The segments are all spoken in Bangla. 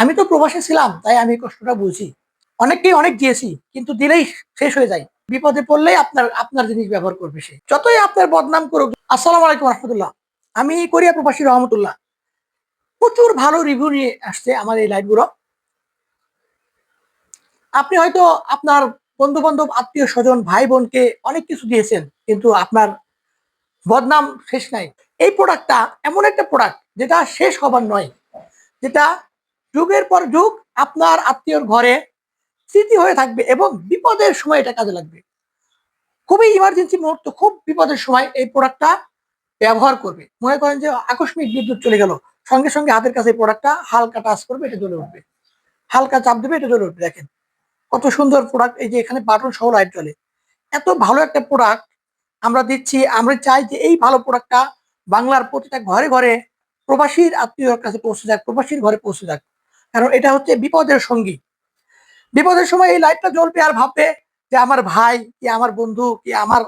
আমি তো প্রবাসে ছিলাম, তাই আমি কষ্টটা বুঝি। অনেককেই অনেক দিয়েছি, কিন্তু দিলেই শেষ হয়ে যায়। বিপদে পড়লেই আপনার আপনার জিনিস ব্যবহার করবে সে। যতই আপনার বদনাম করুক, আসসালামু আলাইকুম রহমতুল্লাহ। আমি কোরিয়া প্রবাসী রহমতুল্লাহ। প্রচুর ভালো রিভিউ নিয়ে আসছে আমার এই লাইভগুলো আপনি হয়তো আপনার বন্ধু বান্ধব আত্মীয় স্বজন ভাই বোনকে অনেক কিছু দিয়েছেন, কিন্তু আপনার বদনাম শেষ নাই। এই প্রোডাক্টটা এমন একটা প্রোডাক্ট যেটা শেষ হবার নয়, যেটা যুগের পর যুগ আপনার আত্মীয়র ঘরে স্মৃতি হয়ে থাকবে এবং বিপদের সময় এটা কাজে লাগবে। খুবই ইমার্জেন্সি মুহূর্ত, খুব বিপদের সময় এই প্রোডাক্টটা ব্যবহার করবে। মনে করেন যে আকস্মিক বিদ্যুৎ চলে গেল, সঙ্গে সঙ্গে হাতের কাছে প্রোডাক্টটা হালকা টাচ করবে, এটা জ্বলে উঠবে। হালকা চাপ দেবে, এটা জ্বলে উঠবে, দেখেন। কত সুন্দর প্রোডাক্ট এই যে এখানে বাটন সহ লাইট জ্বলে। এত ভালো একটা প্রোডাক্ট আমরা দিচ্ছি, আমরা চাই যে এই ভালো প্রোডাক্টটা বাংলার প্রতিটা ঘরে ঘরে প্রবাসীর আত্মীয়র কাছে পৌঁছে যাক, প্রবাসীর ঘরে পৌঁছে যাক। কারণ এটা হচ্ছে বিপদের সঙ্গী। বিপদের সময় এই লাইটটা জ্বলবে আর ভাববে যে আমার ভাই, কি আমার বন্ধু, কি আমার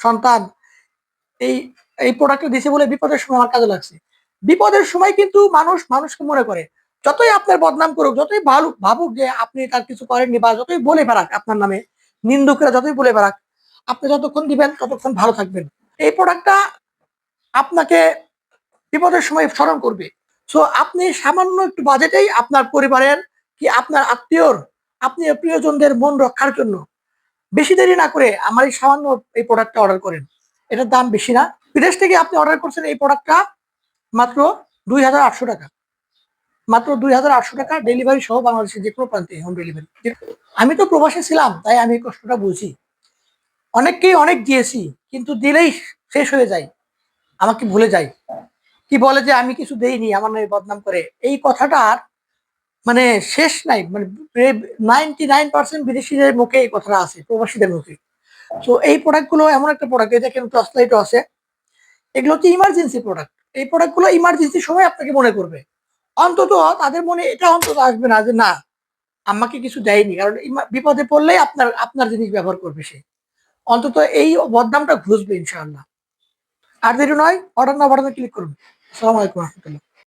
সন্তান, এই এই প্রোডাক্টটা দিছে বলে বিপদের সময় আমার কাজে লাগছে। বিপদের সময় কিন্তু মানুষ মানুষকে মনে করে, যতই আপনার বদনাম করুক, যতই ভালো, ভাবুক যে আপনি তার কিছু করেননি বা যতই বলে বেড়াক আপনার নামে, নিন্দুকরা যতই বলে বেড়াক, আপনি যতক্ষণ দিবেন ততক্ষণ ভালো থাকবেন। এই প্রোডাক্টটা আপনাকে বিপদের সময় স্মরণ করবে। সো আপনি সামান্য একটু বাজেটেই আপনার পরিবারের কি আপনার আত্মীয়র আপনি প্রিয়জনদের মন রক্ষার জন্য বেশি দেরি না করে আমার এই সামান্য এই প্রোডাক্টটা অর্ডার করেন। এটার দাম বেশি না। বিদেশ থেকে আপনি অর্ডার করছেন এই প্রোডাক্টটা মাত্র দুই হাজার আটশো টাকা। মাত্র দুই হাজার আটশো টাকা ডেলিভারি সহ বাংলাদেশের যে কোনো প্রান্তে হোম ডেলিভারি আমি তো প্রবাসে ছিলাম, তাই আমি এই কষ্টটা বুঝি। অনেককেই অনেক দিয়েছি, কিন্তু দিলেই শেষ হয়ে যায়। আমাকে ভুলে যায়। কি বলে যে আমি কিছু দেইনি, আমার নামে বদনাম করে। এই কথাটার মানে শেষ নাই মানে নাইনটি নাইন পার্সেন্ট বিদেশিদের মুখে এই কথাটা আছে, প্রবাসীদের মুখে। তো এই প্রোডাক্টগুলো এমন একটা প্রোডাক্ট এই দেখেন টর্চ আছে। এগুলো হচ্ছে ইমার্জেন্সি প্রোডাক্ট এই প্রোডাক্টগুলো ইমার্জেন্সি সময় আপনাকে মনে করবে। অন্তত তাদের মনে, এটা অন্তত আসবে না যে না, আমাকে কিছু দেয়নি, কারণ বিপদে পড়লেই আপনার আপনার জিনিস ব্যবহার করবে সে। অন্তত এই বদনামটা ঘুষবে, ইনশাআল্লাহ। আর দেরি নয় অর্ডার না বাটনে ক্লিক করুন। আসসালামু আলাইকুম